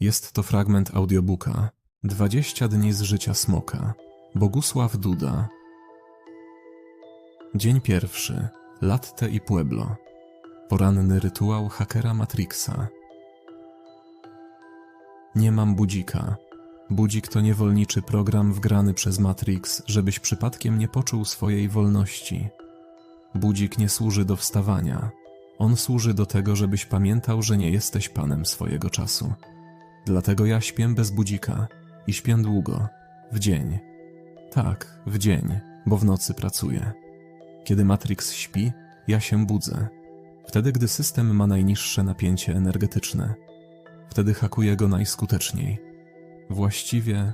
Jest to fragment audiobooka 20 dni z życia smoka. Bogusław Duda. Dzień pierwszy. Latte i Pueblo. Poranny rytuał hakera Matrixa. Nie mam budzika. Budzik to niewolniczy program wgrany przez Matrix, żebyś przypadkiem nie poczuł swojej wolności. Budzik nie służy do wstawania. On służy do tego, żebyś pamiętał, że nie jesteś panem swojego czasu. Dlatego ja śpię bez budzika i śpię długo, w dzień. Tak, w dzień, bo w nocy pracuję. Kiedy Matrix śpi, ja się budzę. Wtedy, gdy system ma najniższe napięcie energetyczne. Wtedy hakuję go najskuteczniej. Właściwie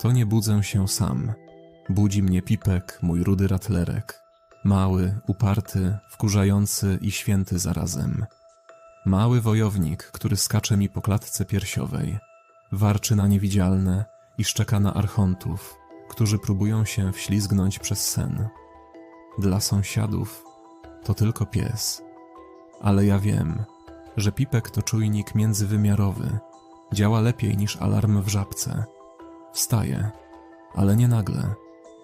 to nie budzę się sam. Budzi mnie Pipek, mój rudy ratlerek. Mały, uparty, wkurzający i święty zarazem. Mały wojownik, który skacze mi po klatce piersiowej, warczy na niewidzialne i szczeka na archontów, którzy próbują się wślizgnąć przez sen. Dla sąsiadów to tylko pies. Ale ja wiem, że Pipek to czujnik międzywymiarowy. Działa lepiej niż alarm w żabce. Wstaję, ale nie nagle.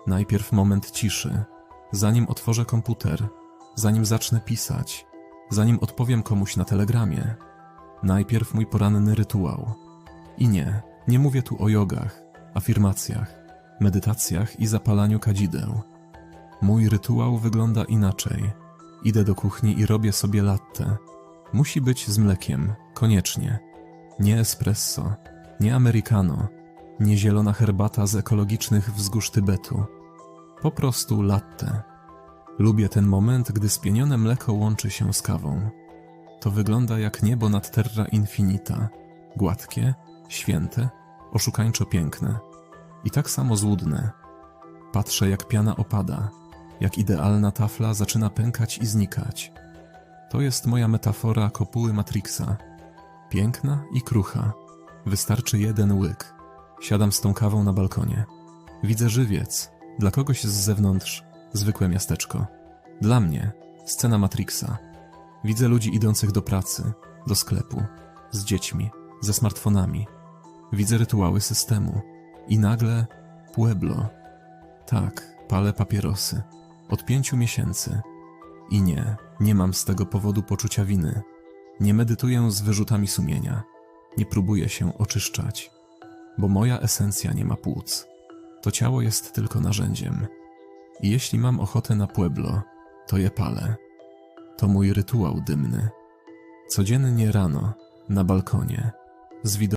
Najpierw moment ciszy, zanim otworzę komputer, zanim zacznę pisać, zanim odpowiem komuś na telegramie. Najpierw mój poranny rytuał. I nie, nie mówię tu o jogach, afirmacjach, medytacjach i zapalaniu kadzideł. Mój rytuał wygląda inaczej. Idę do kuchni i robię sobie latte. Musi być z mlekiem, koniecznie. Nie espresso, nie americano, nie zielona herbata z ekologicznych wzgórz Tybetu. Po prostu latte. Lubię ten moment, gdy spienione mleko łączy się z kawą. To wygląda jak niebo nad terra infinita. Gładkie, święte, oszukańczo piękne. I tak samo złudne. Patrzę, jak piana opada, jak idealna tafla zaczyna pękać i znikać. To jest moja metafora kopuły Matrixa. Piękna i krucha. Wystarczy jeden łyk. Siadam z tą kawą na balkonie. Widzę żywiec. Dla kogoś z zewnątrz zwykłe miasteczko. Dla mnie scena Matrixa. Widzę ludzi idących do pracy, do sklepu, z dziećmi, ze smartfonami. Widzę rytuały systemu. I nagle Pueblo. Tak, palę papierosy. Od pięciu miesięcy. I nie, nie mam z tego powodu poczucia winy. Nie medytuję z wyrzutami sumienia. Nie próbuję się oczyszczać. Bo moja esencja nie ma płuc. To ciało jest tylko narzędziem. I jeśli mam ochotę na Pueblo, to je palę. To mój rytuał dymny. Codziennie rano, na balkonie, z widokiem